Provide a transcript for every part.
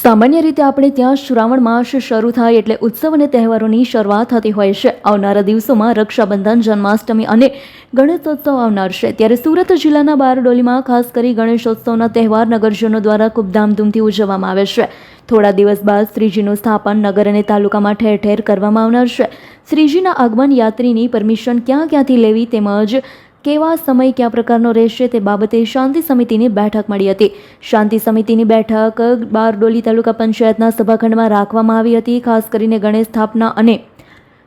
સામાન્ય રીતે આપણે ત્યાં શ્રાવણ માસ શરૂ થાય એટલે ઉત્સવ અને તહેવારોની શરૂઆત થતી હોય છે. આવનારા દિવસોમાં રક્ષાબંધન, જન્માષ્ટમી અને ગણેશોત્સવ આવનાર છે. ત્યારે સુરત જિલ્લાના બારડોલીમાં ખાસ કરી ગણેશોત્સવના તહેવાર નગરજનો દ્વારા ખૂબ ધામધૂમથી ઉજવવામાં આવે છે. થોડા દિવસ બાદ શ્રીજીનું સ્થાપન નગર અને તાલુકામાં ઠેર ઠેર કરવામાં આવનાર છે. શ્રીજીના આગમન યાત્રીની પરમિશન ક્યાં ક્યાંથી લેવી તેમજ કેવા સમય કયા પ્રકારનો રહેશે તે બાબતે શાંતિ સમિતિની બેઠક મળી હતી. શાંતિ સમિતિની બેઠક બારડોલી તાલુકા પંચાયતના સભાખંડમાં રાખવામાં આવી હતી, ખાસ કરીને ગણેશ સ્થાપના અને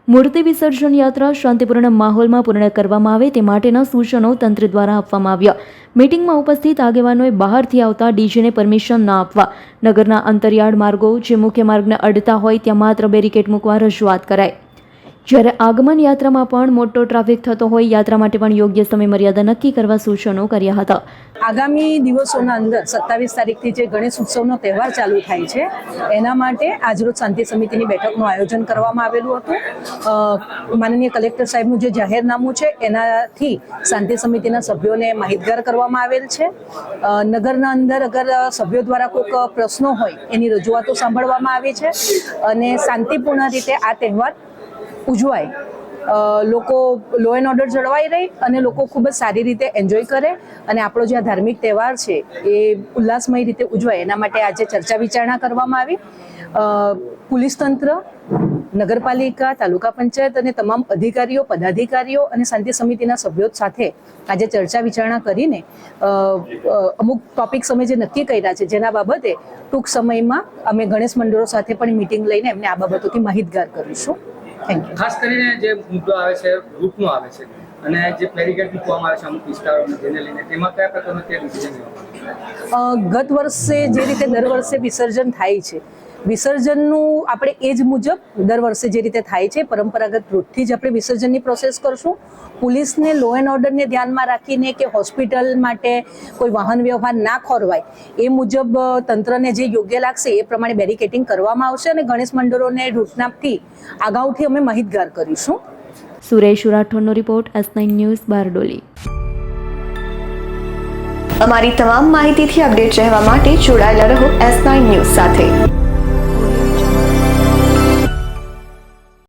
મૂર્તિ વિસર્જન યાત્રા શાંતિપૂર્ણ માહોલમાં પૂર્ણ કરવામાં આવે તે માટેના સૂચનો તંત્ર દ્વારા આપવામાં આવ્યા. મિટિંગમાં ઉપસ્થિત આગેવાનોએ બહારથી આવતા ડીજેને પરમિશન ન આપવા. નગરના અંતરિયાળ માર્ગો, જે મુખ્ય માર્ગને અડતા હોય, ત્યાં માત્ર બેરિકેડ મૂકવા રજૂઆત કરાઈ. જ્યારે આગમન યાત્રામાં પણ મોટો ટ્રાફિક થતો હોય, યાત્રા માટે પણ યોગ્ય સમય મર્યાદા નક્કી કરવા સૂચનો કર્યા હતા. આગામી દિવસોના અંદર, સત્તાવીસ તારીખથી જે ગણેશ ઉત્સવનો તહેવાર ચાલુ થાય છે, એના માટે આજરોજ શાંતિ સમિતિની બેઠકનું આયોજન કરવામાં આવેલું હતું. માનનીય કલેક્ટર સાહેબનું જે જાહેરનામું છે, એનાથી શાંતિ સમિતિના સભ્યોને માહિતગાર કરવામાં આવેલ છે. નગરના અંદર અગર સભ્યો દ્વારા કોઈક પ્રશ્નો હોય, એની રજૂઆતો સાંભળવામાં આવી છે. અને શાંતિપૂર્ણ રીતે આ તહેવાર ઉજવાય. લોકો લો એન્ડ ઓર્ડર જળવાઈ રહે અને લોકો ખૂબ જ સારી રીતે એન્જોય કરે અને આપણો જે આ ધાર્મિક તહેવાર છે એ ઉલ્લાસમય રીતે ઉજવાય. એના માટે આજે ચર્ચા વિચારણા કરવામાં આવી. પોલીસ તંત્ર, નગરપાલિકા, તાલુકા પંચાયત અને તમામ અધિકારીઓ, પદાધિકારીઓ અને શાંતિ સમિતિના સભ્યો સાથે આજે ચર્ચા વિચારણા કરીને અમુક ટોપિક્સ અમે જે નક્કી કર્યા છે જેના બાબતે ટૂંક સમયમાં અમે ગણેશ મંડળો સાથે પણ મિટિંગ લઈને એમને આ બાબતોથી માહિતગાર કરીશું. થેન્ક યુ ખાસ કરીને જે મુદ્દો આવે છે રૂટનો આવે છે અને જે બેરિકેડ મૂકવામાં આવે છે અમુક વિસ્તારોમાં જેને લઈને તેમાં કયા પ્રકારનો તે ડિસિઝન ગત વર્ષે જે રીતે દર વર્ષે વિસર્જન થાય છે વિસર્જનનું આપણે એ જ મુજબ દર વર્ષે જે રીતે થાય છે પરંપરાગત રૂટથી જ આપણે વિસર્જનની પ્રોસેસ કરશું. પોલીસને લો એન્ડ ઓર્ડરને ધ્યાનમાં રાખીને કે હોસ્પિટલ માટે કોઈ વાહન વ્યવહાર ના ખોરવાય એ મુજબ તંત્રને જે યોગ્ય લાગશે એ પ્રમાણે બેરિકેટિંગ કરવામાં આવશે અને ગણેશ મંડળોને રૂટનાથી અગાઉથી અમે માહિતગાર કરીશું. Suresh રાઠોડનો report S nine news Bardoli. અમારી તમામ માહિતીથી અપડેટ રહેવા માટે જોડાયેલા રહો એસ નાઇન ન્યૂઝ સાથે.